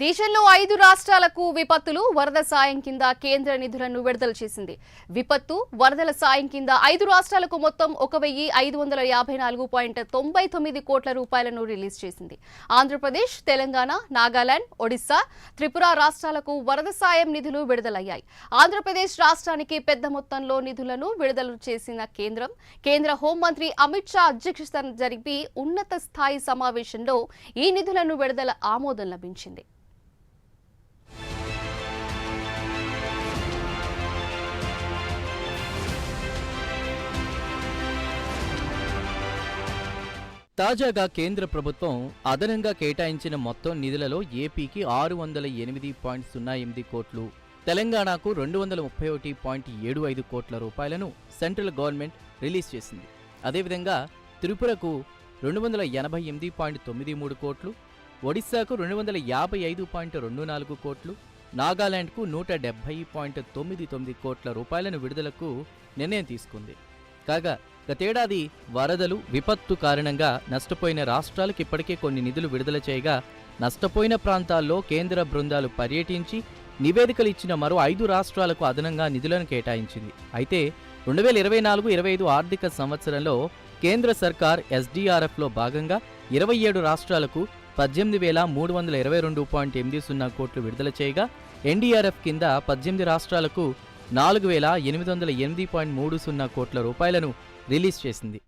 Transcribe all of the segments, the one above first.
దేశంలో ఐదు రాష్ట్రాలకు విపత్తులు వరద సాయం కింద కేంద్ర నిధులను విడుదల చేసింది. విపత్తు వరదల సాయం కింద ఐదు రాష్ట్రాలకు మొత్తం ఒక వెయ్యి ఐదు వందల యాభై నాలుగు పాయింట్ తొంభై తొమ్మిది కోట్ల రూపాయలను రిలీజ్ చేసింది. ఆంధ్రప్రదేశ్ తెలంగాణ నాగాలాండ్ ఒడిశా త్రిపుర రాష్ట్రాలకు వరద సాయం నిధులు విడుదలయ్యాయి. ఆంధ్రప్రదేశ్ రాష్ట్రానికి పెద్ద మొత్తంలో నిధులను విడుదల చేసిన కేంద్రం కేంద్ర హోంమంత్రి అమిత్ షా అధ్యక్షతన జరిపి ఉన్నత స్థాయి సమావేశంలో ఈ నిధులను విడుదల ఆమోదం లభించింది. తాజాగా కేంద్ర ప్రభుత్వం అదనంగా కేటాయించిన మొత్తం నిధులలో ఏపీకి ఆరు వందల ఎనిమిది పాయింట్ సున్నా ఎనిమిది కోట్లు తెలంగాణకు రెండు వందల ముప్పై ఒకటి పాయింట్ ఏడు ఐదు కోట్ల రూపాయలను సెంట్రల్ గవర్నమెంట్ రిలీజ్ చేసింది. అదేవిధంగా త్రిపురకు రెండు వందల ఎనభై ఎనిమిది పాయింట్ తొమ్మిది మూడు కోట్లు ఒడిశాకు రెండు వందల యాభై ఐదు పాయింట్ రెండు నాలుగు కోట్లు నాగాలాండ్కు నూట డెబ్బై పాయింట్ తొమ్మిది తొమ్మిది కోట్ల రూపాయలను విడుదలకు నిర్ణయం తీసుకుంది. కాగా గతేడాది వరదలు విపత్తు కారణంగా నష్టపోయిన రాష్ట్రాలకు ఇప్పటికే కొన్ని నిధులు విడుదల చేయగా నష్టపోయిన ప్రాంతాల్లో కేంద్ర బృందాలు పర్యటించి నివేదికలు ఇచ్చిన మరో ఐదు రాష్ట్రాలకు అదనంగా నిధులను కేటాయించింది. అయితే రెండు వేల ఇరవై నాలుగు ఇరవై ఐదు ఆర్థిక సంవత్సరంలో కేంద్ర సర్కార్ ఎస్డీఆర్ఎఫ్లో భాగంగా ఇరవై ఏడు రాష్ట్రాలకు పద్దెనిమిది వేల మూడు వందల ఇరవై రెండు పాయింట్ ఎనిమిది సున్నా కోట్లు విడుదల చేయగా ఎన్డీఆర్ఎఫ్ కింద పద్దెనిమిది రాష్ట్రాలకు నాలుగు వేల ఎనిమిది వందల ఎనిమిది పాయింట్ మూడు సున్నా కోట్ల రూపాయలను రిలీజ్ చేసింది.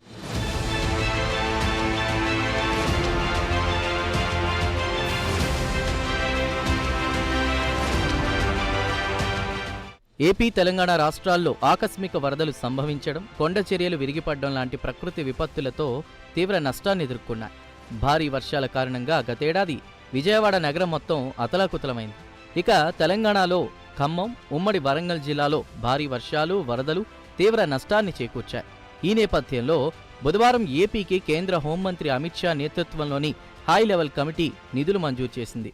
ఏపీ తెలంగాణ రాష్ట్రాల్లో ఆకస్మిక వరదలు సంభవించడం కొండ చర్యలు విరిగిపడడం లాంటి ప్రకృతి విపత్తులతో తీవ్ర నష్టాన్ని ఎదుర్కొన్నాయి. భారీ వర్షాల కారణంగా గతేడాది విజయవాడ నగరం మొత్తం అతలాకుతలమైంది. ఇక తెలంగాణలో ఖమ్మం ఉమ్మడి వరంగల్ జిల్లాలో భారీ వర్షాలు వరదలు తీవ్ర నష్టాన్ని చేకూర్చాయి. ఈ నేపథ్యంలో బుధవారం ఏపీకి కేంద్ర హోంమంత్రి అమిత్ షా నేతృత్వంలోని హై లెవెల్ కమిటీ నిధులు మంజూరు చేసింది.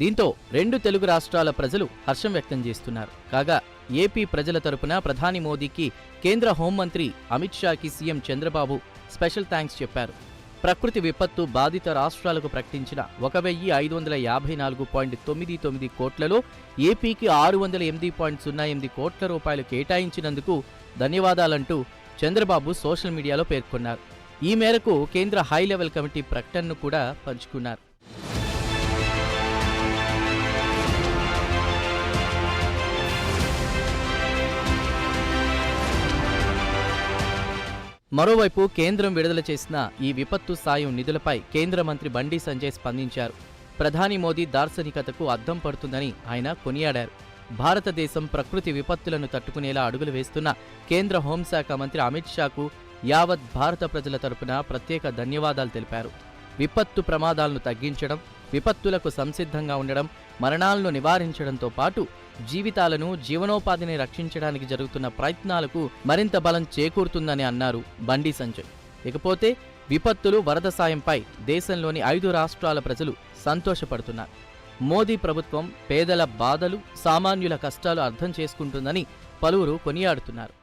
దీంతో రెండు తెలుగు రాష్ట్రాల ప్రజలు హర్షం వ్యక్తం చేస్తున్నారు. కాగా ఏపీ ప్రజల తరపున ప్రధాని మోదీకి కేంద్ర హోంమంత్రి అమిత్ షాకి సీఎం చంద్రబాబు స్పెషల్ థ్యాంక్స్ చెప్పారు. ప్రకృతి విపత్తు బాధిత రాష్ట్రాలకు ప్రకటించిన ఒక వెయ్యి ఐదు వందల యాభై నాలుగు పాయింట్ తొమ్మిది తొమ్మిది కోట్లలో ఏపీకి ఆరు వందల ఎనిమిది పాయింట్ సున్నా ఎనిమిది కోట్ల రూపాయలు కేటాయించినందుకు ధన్యవాదాలంటూ చంద్రబాబు సోషల్ మీడియాలో పేర్కొన్నారు. ఈ మేరకు కేంద్ర హై లెవెల్ కమిటీ ప్రకటనను కూడా పంచుకున్నారు. మరోవైపు కేంద్రం విడుదల చేసిన ఈ విపత్తు సాయం నిధులపై కేంద్ర మంత్రి బండి సంజయ్ స్పందించారు. ప్రధాని మోదీ దార్శనికతకు అద్దం పడుతుందని ఆయన కొనియాడారు. భారతదేశం ప్రకృతి విపత్తులను తట్టుకునేలా అడుగులు వేస్తున్న కేంద్ర హోంశాఖ మంత్రి అమిత్ షాకు యావత్ భారత ప్రజల తరపున ప్రత్యేక ధన్యవాదాలు తెలిపారు. విపత్తు ప్రమాదాలను తగ్గించడం విపత్తులకు సంసిద్ధంగా ఉండడం మరణాలను నివారించడంతో పాటు జీవితాలను జీవనోపాధిని రక్షించడానికి జరుగుతున్న ప్రయత్నాలకు మరింత బలం చేకూరుతుందని అన్నారు బండి సంజయ్. ఇకపోతే విపత్తులు వరద సాయంపై దేశంలోని ఐదు రాష్ట్రాల ప్రజలు సంతోషపడుతున్నారు. మోదీ ప్రభుత్వం పేదల బాధలు సామాన్యుల కష్టాలు అర్థం చేసుకుంటుందని పలువురు కొనియాడుతున్నారు.